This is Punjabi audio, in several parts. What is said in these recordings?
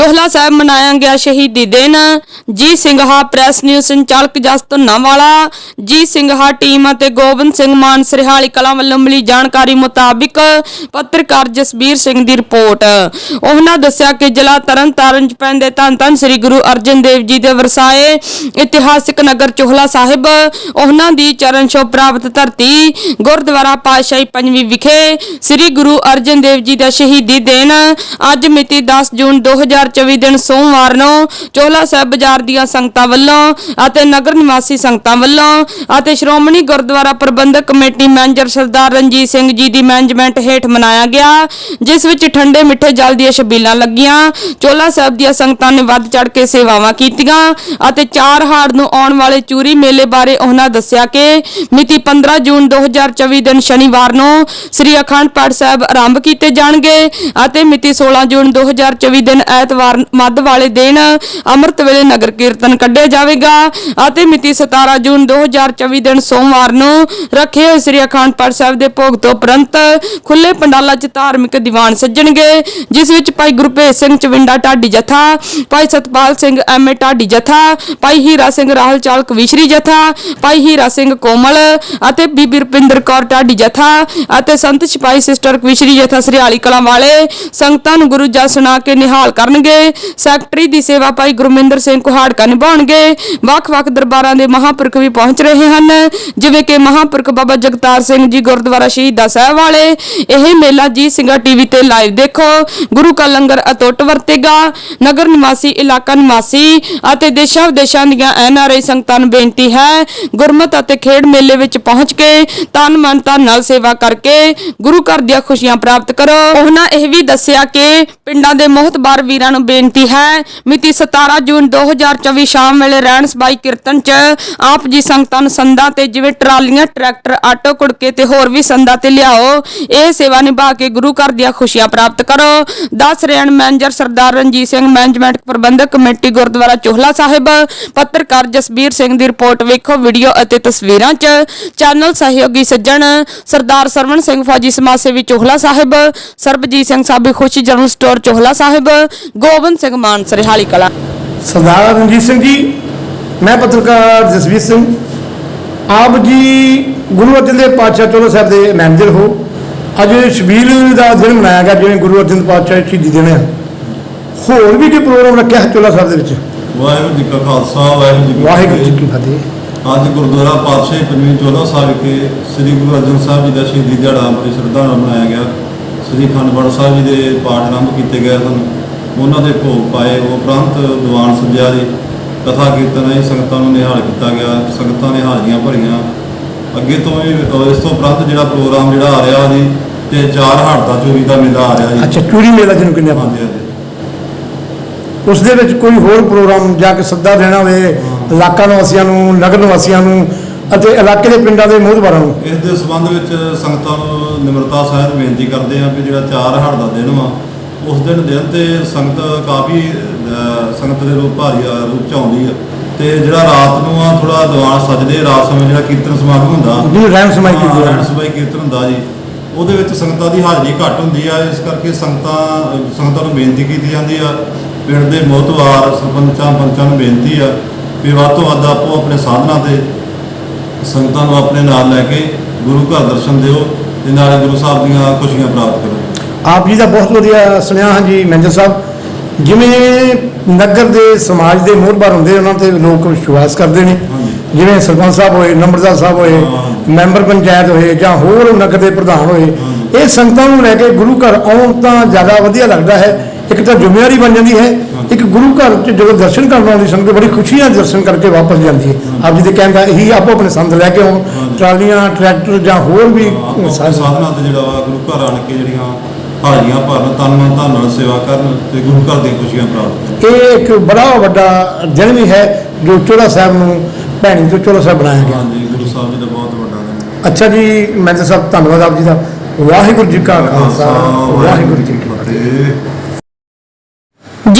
ਚੋਹਲਾ ਸਾਹਿਬ ਮਨਾਇਆ ਗਿਆ ਸ਼ਹੀਦੀ ਦਿਨ। ਜੀ ਸਿੰਘਾ ਪ੍ਰੈਸ ਨਿਊਜ਼ ਸੰਚਾਲਕ ਜਸ ਧੁੰਨਾਵਾਲਾ ਜੀ ਸਿੰਘਾ ਟੀਮ ਅਤੇ ਗੋਬਿੰਦ ਸਿੰਘ ਮਾਨ ਸਰਹਾਲੀ ਕਲਾਂ ਵੱਲੋਂ ਮਿਲੀ ਜਾਣਕਾਰੀ ਮੁਤਾਬਿਕ ਪੱਤਰਕਾਰ ਜਸਬੀਰ ਸਿੰਘ ਦੀ ਰਿਪੋਰਟ। ਉਹਨਾਂ ਦੱਸਿਆ ਕਿ ਜ਼ਿਲ੍ਹਾ ਤਰਨਤਾਰਨ ਚ ਪੈਂਦੇ ਧੰਨ ਧੰਨ ਸ੍ਰੀ ਗੁਰੂ ਅਰਜਨ ਦੇਵ ਜੀ ਦੇ ਵਰਸਾਏ ਇਤਿਹਾਸਿਕ ਨਗਰ ਚੋਹਲਾ ਸਾਹਿਬ, ਉਹਨਾਂ ਦੀ ਚਰਨ ਛੋਹ ਪ੍ਰਾਪਤ ਧਰਤੀ ਗੁਰਦੁਆਰਾ ਪਾਤਸ਼ਾਹੀ ਪੰਜਵੀਂ ਵਿਖੇ ਸ੍ਰੀ ਗੁਰੂ ਅਰਜਨ ਦੇਵ ਜੀ ਦਾ ਸ਼ਹੀਦੀ ਦਿਨ। ਅੱਜ ਮਿਤੀ 10 ਜੂਨ 2024 ਦਿਨ ਸੋਮਵਾਰ ਨੂੰ ਚੋਲਾ ਸਾਹਿਬ ਬਾਜ਼ਾਰ ਦੀਆਂ ਸੰਗਤਾਂ ਵੱਲੋਂ ਅਤੇ ਨਗਰ ਨਿਵਾਸੀ ਸੰਗਤਾਂ ਵੱਲੋਂ ਅਤੇ ਸ਼੍ਰੋਮਣੀ ਗੁਰਦੁਆਰਾ ਪ੍ਰਬੰਧਕ ਕਮੇਟੀ ਮੈਨੇਜਰ ਸਰਦਾਰ ਰਣਜੀਤ ਸਿੰਘ ਜੀ ਦੀ ਮੈਨੇਜਮੈਂਟ ਹੇਠ ਮਨਾਇਆ ਗਿਆ, ਜਿਸ ਵਿੱਚ ਠੰਡੇ ਮਿੱਠੇ ਜਲ ਦੀਆਂ ਛਬੀਲਾਂ ਲੱਗੀਆਂ। ਚੋਲਾ ਸਾਹਿਬ ਦੀਆਂ ਸੰਗਤਾਂ ਨੇ ਵੱਧ ਚੜ ਕੇ ਸੇਵਾਵਾਂ ਕੀਤੀਆਂ ਅਤੇ ਚਾਰ ਹਾੜ ਨੂੰ ਆਉਣ ਵਾਲੇ ਚੂਰੀ ਮੇਲੇ ਬਾਰੇ ਉਹਨਾਂ ਦੱਸਿਆ ਕਿ ਮਿਤੀ 15 ਜੂਨ 2024 ਦਿਨ ਸ਼ਨੀਵਾਰ ਨੂੰ ਸ੍ਰੀ ਅਖੰਡ ਪਾਠ ਸਾਹਿਬ ਆਰੰਭ ਕੀਤੇ ਜਾਣਗੇ ਅਤੇ ਮਿਤੀ 16 ਜੂਨ 2024 ਦਿਨ ਐਤਵਾਰ ਮੱਧ ਵਾਲੇ ਦਿਨ ਅੰਮ੍ਰਿਤ ਵੇਲੇ ਨਗਰ ਕੀਰਤਨ ਕੱਢਿਆ ਜਾਵੇਗਾ ਅਤੇ ਮਿਤੀ 17 ਜੂਨ 2024 ਦਿਨ ਸੋਮਵਾਰ ਨੂੰ ਰੱਖੇ ਹੋਏ ਸ੍ਰੀ ਅਖੰਡ ਪਾਠ ਸਾਹਿਬ ਦੇ ਭੋਗ ਤੋਂ ਉਪਰੰਤ ਖੁੱਲੇ ਪੰਡਾਲਾਂ 'ਚ ਧਾਰਮਿਕ ਦੀਵਾਨ ਸੱਜਣਗੇ, ਜਿਸ ਵਿੱਚ ਭਾਈ ਗੁਰਭੇਜ ਸਿੰਘ ਚਵਿੰਡਾ ਢਾਡੀ ਜਥਾ, ਭਾਈ ਸਤਪਾਲ ਸਿੰਘ ਐਮਏ ਢਾਡੀ ਜਥਾ, ਭਾਈ ਹੀਰਾ ਸਿੰਘ ਰਾਹਲ ਚਾਲਕ ਵਿਸ਼ਰੀ ਜਥਾ, ਭਾਈ ਹੀਰਾ ਸਿੰਘ ਕੋਮਲ ਅਤੇ ਬੀਬੀ ਰੁਪਿੰਦਰ ਕੌਰ ਢਾਡੀ ਜਥਾ ਅਤੇ ਸੰਤ ਸਿਪਾਹੀ ਸਿਸਟਰ ਵਿਸ਼ਰੀ ਜਥਾ ਸ੍ਰੀਹਾਲੀ ਕਲਾਂ ਵਾਲੇ ਸੰਗਤਾਂ ਨੂੰ ਗੁਰੂ ਜਸ ਸੁਣਾ ਕੇ ਨਿਹਾਲ ਕਰਨਗੇ। ਸੈਕਟਰੀ ਦੀ ਸੇਵਾ ਭਾਈ ਗੁਰਮਿੰਦਰ ਸਿੰਘ ਕੁਹਾੜਕਾ ਨਿਭਾਉਣਗੇ। ਵੱਖ-ਵੱਖ ਦਰਬਾਰਾਂ ਦੇ ਮਹਾਂਪੁਰਖ ਵੀ ਪਹੁੰਚ ਰਹੇ ਹਨ। ਜਿਵੇਂ ਕਿ ਮਹਾਂਪੁਰਖ ਬਾਬਾ ਜਗਤਾਰ ਸਿੰਘ ਜੀ ਗੁਰਦੁਆਰਾ ਸ਼ਹੀਦਾਂ ਸਾਹਿਬ ਵਾਲੇ। ਇਹ ਮੇਲਾ ਜੀ ਸਿੰਘਾ ਟੀਵੀ ਤੇ ਲਾਈਵ ਦੇਖੋ। ਗੁਰੂ ਕਾ ਲੰਗਰ ਅਤੁੱਟ ਵਰਤੇਗਾ। ਨਗਰ ਨਿਵਾਸੀ, ਇਲਾਕਾ ਨਿਵਾਸੀ ਅਤੇ ਦੇਸ਼ਾਂ ਵਿਦੇਸ਼ਾਂ ਦੀਆਂ ਐਨਆਰਆਈ ਸੰਗਤਾਂ ਨੂੰ ਬੇਨਤੀ ਹੈ, ਗੁਰਮਤ ਅਤੇ ਖੇਡ ਮੇਲੇ ਵਿੱਚ ਪਹੁੰਚ ਕੇ ਤਨ ਮਨ ਧਨ ਨਾਲ ਸੇਵਾ ਕਰਕੇ ਗੁਰੂ ਘਰ ਦੀਆਂ ਖੁਸ਼ੀਆਂ ਪ੍ਰਾਪਤ ਕਰੋ। ਉਹਨਾਂ ਇਹ ਵੀ ਦੱਸਿਆ ਕਿ ਪਿੰਡਾਂ ਦੇ ਮੋਹਤਬਾਰ ਵੀਰਾਂ ਨੂੰ ਬੇਨਤੀ ਹੈ, ਮਿਤੀ 17 ਜੂਨ 2024 ਸ਼ਾਮ ਵੇਲੇ ਰਹਿਣ ਸਬਾਈ ਕੀਰਤਨ ਚ ਆਪ ਜੀ ਸੰਗਤਾਂ ਨੂੰ ਸੰਦਾਂ ਤੇ ਜਿਵੇਂ ਟਰਾਲੀਆਂ, ਟਰੈਕਟਰ, ਆਟੋ, ਕੁੜਕੇ ਤੇ ਹੋਰ ਵੀ ਸੰਦਾਂ ਤੇ ਲਿਆਓ, ਇਹ ਸੇਵਾ ਨਿਭਾ ਕੇ ਗੁਰੂ ਘਰ ਦੀਆਂ ਖੁਸ਼ੀਆਂ ਪ੍ਰਾਪਤ ਕਰੋ। ਦੱਸ ਰਹੇ manager Sardar Ranjit Singh, management Prabandhak committee Gurdwara Chohla Sahib, ਪੱਤਰਕਾਰ ਜਸਬੀਰ ਸਿੰਘ ਦੀ ਰਿਪੋਰਟ ਵੇਖੋ ਵੀਡੀਓ ਅਤੇ ਤਸਵੀਰਾਂ 'ਚ। ਚੈਨਲ ਸਹਿਯੋਗੀ ਸੱਜਣ ਸਰਦਾਰ ਸਰਵਣ ਸਿੰਘ ਫੌਜੀ ਸਮਾਜ ਸੇਵੀ ਚੋਹਲਾ ਸਾਹਿਬ, ਸਰਬਜੀਤ ਸਿੰਘ ਸਾਬੀ ਖੁਸ਼ੀ ਜਨਰਲ ਸਟੋਰ ਚੋਹਲਾ ਸਾਹਿਬ ਗੋਬਿੰਦ ਸਿੰਘ ਮਾਨ ਸਰਹਾਲੀ ਕਲਾ। ਸਰਦਾਰ ਰਣਜੀਤ ਸਿੰਘ ਜੀ ਮੈਂ ਪੱਤਰਕਾਰ ਜਸਵੀਰ ਸਿੰਘ। ਆਪ ਜੀ ਗੁਰੂ ਅਰਜਨ ਦੇਵ ਪਾਤਸ਼ਾਹ ਚੋਲਾ ਸਾਹਿਬ ਦੇ ਮੈਨੇਜਰ ਹੋ। ਅੱਜ ਸ਼ਬੀਲ ਦਾ ਦਿਨ ਮਨਾਇਆ ਗਿਆ ਜਿਵੇਂ ਗੁਰੂ ਅਰਜਨ ਪਾਤਸ਼ਾਹ ਸ਼ਹੀਦੀ ਦਿਨ ਹੈ ਹੋਰ ਵੀ ਕੋਈ ਪ੍ਰੋਗਰਾਮ ਰੱਖਿਆ ਹੈ ਚੋਲਾ ਸਾਹਿਬ ਦੇ ਵਿੱਚ? ਵਾਹਿਗੁਰੂ ਜੀ ਕਾ ਖਾਲਸਾ ਵਾਹਿਗੁਰੂ ਜੀ ਕੀ ਵਾਹਿਗੁਰੂ ਜੀ ਕੀ ਫਤਿਹ। ਅੱਜ ਗੁਰਦੁਆਰਾ ਪਾਤਸ਼ਾਹੀ ਪੰਜਵੀਂ ਚੋਲਾ ਸਾਹਿਬ ਵਿਖੇ ਸ੍ਰੀ ਗੁਰੂ ਅਰਜਨ ਸਾਹਿਬ ਜੀ ਦਾ ਸ਼ਹੀਦੀ ਦਿਹਾੜਾ ਬੜੀ ਸ਼ਰਧਾ ਨਾਲ ਮਨਾਇਆ ਗਿਆ। ਸ੍ਰੀ ਅਖੰਡ ਪਾਠ ਸਾਹਿਬ ਜੀ ਦੇ ਪਾਠ ਆਰੰਭ ਕੀਤੇ ਗਏ ਸਨ। ਉਹਨਾਂ ਦੇ ਭੋਗ ਪਾਏ। ਉਹ ਉਪਰੰਤ ਦੀਵਾਨ ਸਜਿਆ ਜੀ ਕਥਾ ਕੀਰਤਨ ਇਹ ਸੰਗਤਾਂ ਨੂੰ ਨਿਹਾਲ ਕੀਤਾ ਗਿਆ। ਸੰਗਤਾਂ ਨੇ ਹਾਜ਼ਰੀਆਂ ਭਰੀਆਂ। ਅੱਗੇ ਤੋਂ ਅਹ ਇਸ ਤੋਂ ਉਪਰੰਤ ਜਿਹੜਾ ਪ੍ਰੋਗਰਾਮ ਜਿਹੜਾ ਆ ਰਿਹਾ ਜੀ ਤੇ ਚਾਰ ਹਾੜ ਦਾ ਚੋਰੀ ਦਾ ਮੇਲਾ ਆ ਰਿਹਾ ਜੀ। ਅੱਛਾ ਚੂੜੀ ਮੇਲਾ ਜਿਹਨੂੰ ਕਹਿੰਦੇ ਆਪਾਂ। ਉਸ ਦੇ ਵਿੱਚ ਕੋਈ ਹੋਰ ਪ੍ਰੋਗਰਾਮ ਜਾ ਕੇ ਸੱਦਾ ਦੇਣਾ ਹੋਵੇ ਇਲਾਕਾ ਨਿਵਾਸੀਆਂ ਨੂੰ ਨਗਰ ਨਿਵਾਸੀਆਂ ਨੂੰ ਅਤੇ ਇਲਾਕੇ ਦੇ ਪਿੰਡਾਂ ਦੇ ਮੋਹਤਬਾਰਾਂ ਨੂੰ। ਇਸ ਦੇ ਸੰਬੰਧ ਵਿੱਚ ਸੰਗਤਾਂ ਨੂੰ ਨਿਮਰਤਾ ਸਹਿਤ ਬੇਨਤੀ ਕਰਦੇ ਹਾਂ ਕਿ ਜਿਹੜਾ ਚਾਰ ਹੜ ਦਾ ਦਿਨ ਵਾ ਉਸ ਦਿਨ ਦਿਨ ਤੇ ਸੰਗਤ ਕਾਫੀ ਸੰਗਤ ਦੇ ਰੂਪ ਭਾਰੀ ਰੂਪ ਚ ਆਉਂਦੀ ਆ। ਤੇ ਜਿਹੜਾ ਰਾਤ ਨੂੰ ਆ ਥੋੜਾ ਦੀਵਾਨ ਸਜਦੇ ਰਾਤ ਸਮੇਂ ਜਿਹੜਾ ਕੀਰਤਨ ਸਮਾਗਮ ਹੁੰਦਾ। ਜਿਹਨੂੰ ਰਹਿਮ ਸਮਾਈ ਕੀਤੀ ਰਹਿਣ ਸਮਾਈ ਕੀਰਤਨ ਹੁੰਦਾ ਜੀ। ਉਹਦੇ ਵਿੱਚ ਸੰਗਤਾਂ ਦੀ ਹਾਜ਼ਰੀ ਘੱਟ ਹੁੰਦੀ ਆ ਇਸ ਕਰਕੇ ਸੰਗਤਾਂ ਸੰਗਤਾਂ ਨੂੰ ਬੇਨਤੀ ਕੀਤੀ ਜਾਂਦੀ ਆ। ਪਿੰਡ ਦੇ ਮੋਹਤਵਾਰ ਸਰਪੰਚਾਂ ਪੰਚਾਂ ਨੂੰ ਬੇਨਤੀ ਆ ਵੀ ਵੱਧ ਤੋਂ ਵੱਧ ਆਪੋ ਆਪਣੇ ਸਾਧਨਾਂ ਤੇ ਸੰਗਤਾਂ ਨੂੰ ਆਪਣੇ ਨਾਲ ਲੈ ਕੇ ਗੁਰੂ ਘਰ ਦਰਸ਼ਨ ਦਿਓ ਤੇ ਨਾਲੇ ਗੁਰੂ ਸਾਹਿਬ ਦੀਆਂ ਖੁਸ਼ੀਆਂ ਪ੍ਰਾਪਤ ਕਰੋ। ਆਪ ਜੀ ਦਾ ਬਹੁਤ ਵਧੀਆ ਸੁਣਿਆ ਹਾਂ ਜੀ ਮੈਨੇਜਰ ਸਾਹਿਬ ਜਿਵੇਂ ਨਗਰ ਦੇ ਸਮਾਜ ਦੇ ਮੋਹਤਬਾਰ ਹੁੰਦੇ ਉਹਨਾਂ ਤੇ ਲੋਕ ਵਿਸ਼ਵਾਸ ਕਰਦੇ ਨੇ। ਜਿਵੇਂ ਸਰਪੰਚ ਸਾਹਿਬ ਹੋਏ ਨੰਬਰਦਾਰ ਸਾਹਿਬ ਹੋਏ। ਮੈਂਬਰ ਪੰਚਾਇਤ ਹੋਏ ਜਾਂ ਹੋਰ ਨਗਰ ਦੇ ਪ੍ਰਧਾਨ ਹੋਏ। ਇਹ ਸੰਗਤਾਂ ਨੂੰ ਲੈ ਕੇ ਗੁਰੂ ਘਰ ਆਉਣ ਤਾਂ ਜ਼ਿਆਦਾ ਵਧੀਆ ਲੱਗਦਾ ਹੈ ਇੱਕ ਤਾਂ ਜ਼ਿੰਮੇਵਾਰੀ ਬਣ ਜਾਂਦੀ ਹੈ। ਇੱਕ ਗੁਰੂ ਘਰ 'ਚ ਜਦੋਂ ਦਰਸ਼ਨ ਕਰਨ ਆਉਂਦੀ ਸੰਗਤ ਬੜੀ ਖੁਸ਼ੀ ਨਾਲ ਦਰਸ਼ਨ ਕਰਕੇ ਵਾਪਸ ਜਾਂਦੀ ਹੈ ਆਪ ਜੀ ਦੇ ਕਹਿੰਦਾ ਇਹੀ ਆਪੋ ਆਪਣੇ ਸੰਦ ਲੈ ਕੇ ਆਉਣ। ਟਰਾਲੀਆਂ ਟਰੈਕਟਰ ਜਾਂ ਹੋਰ ਵੀ ਸਾਧਨ ਸਾਧਨਾਂ ਤੇ ਜਿਹੜਾ ਵਾ ਗੁਰੂ ਘਰ ਆਣ ਕੇ ਜਿਹੜੀਆਂ ਹਾਜ਼ਰੀਆਂ ਭਰਨ ਤਨ ਮਨ ਧਨ ਨਾਲ ਸੇਵਾ ਕਰਨ ਤੇ ਗੁਰੂ ਘਰ ਦੀਆਂ ਖੁਸ਼ੀਆਂ ਪ੍ਰਾਪਤ ਕਰਨ। ਇਹ ਇੱਕ ਬੜਾ ਵੱਡਾ ਦਿਨ ਵੀ ਹੈ ਜੋ ਚੋਲਾ ਸਾਹਿਬ ਨੂੰ ਭੈਣੀ ਤੋਂ ਚੋਲਾ ਸਾਹਿਬ ਬਣਾਇਆ ਗਿਆ। ਹਾਂਜੀ ਗੁਰੂ ਸਾਹਿਬ ਜੀ ਦਾ ਬਹੁਤ ਵੱਡਾ ਦਿਨ ਅੱਛਾ ਜੀ ਮੈਨੇਜਰ ਸਾਹਿਬ ਧੰਨਵਾਦ ਆਪ ਜੀ ਦਾ। ਵਾਹਿਗੁਰੂ ਜੀ ਕਾ ਖਾਲਸਾ ਵਾਹਿਗੁਰੂ ਜੀ ਕੀ ਫਤਿਹ।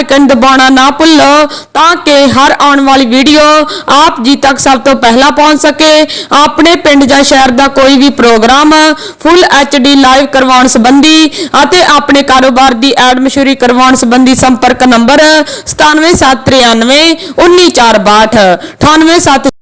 ਆਈਕਨ ਦਬਾਉਣਾ ਨਾ ਭੁੱਲੋ, ਤਾਂ ਕਿ ਹਰ ਆਉਣ ਵਾਲੀ ਵੀਡੀਓ ਆਪ ਜੀ ਤੱਕ ਸਭ ਤੋਂ ਪਹਿਲਾਂ ਪਹੁੰਚ ਸਕੇ। ਆਪਣੇ ਪਿੰਡ ਜਾਂ ਸ਼ਹਿਰ ਦਾ ਕੋਈ ਵੀ ਪ੍ਰੋਗਰਾਮ ਫੁੱਲ ਡੀ ਲਾਈਵ ਕਰਵਾਉਣ ਸੰਬੰਧੀ ਅਤੇ ਆਪਣੇ ਕਾਰੋਬਾਰ ਦੀ ਐਡ ਮਸ਼ਹੂਰੀ ਕਰਵਾਉਣ ਸੰਬੰਧੀ ਸੰਪਰਕ ਨੰਬਰ 97793 19462 987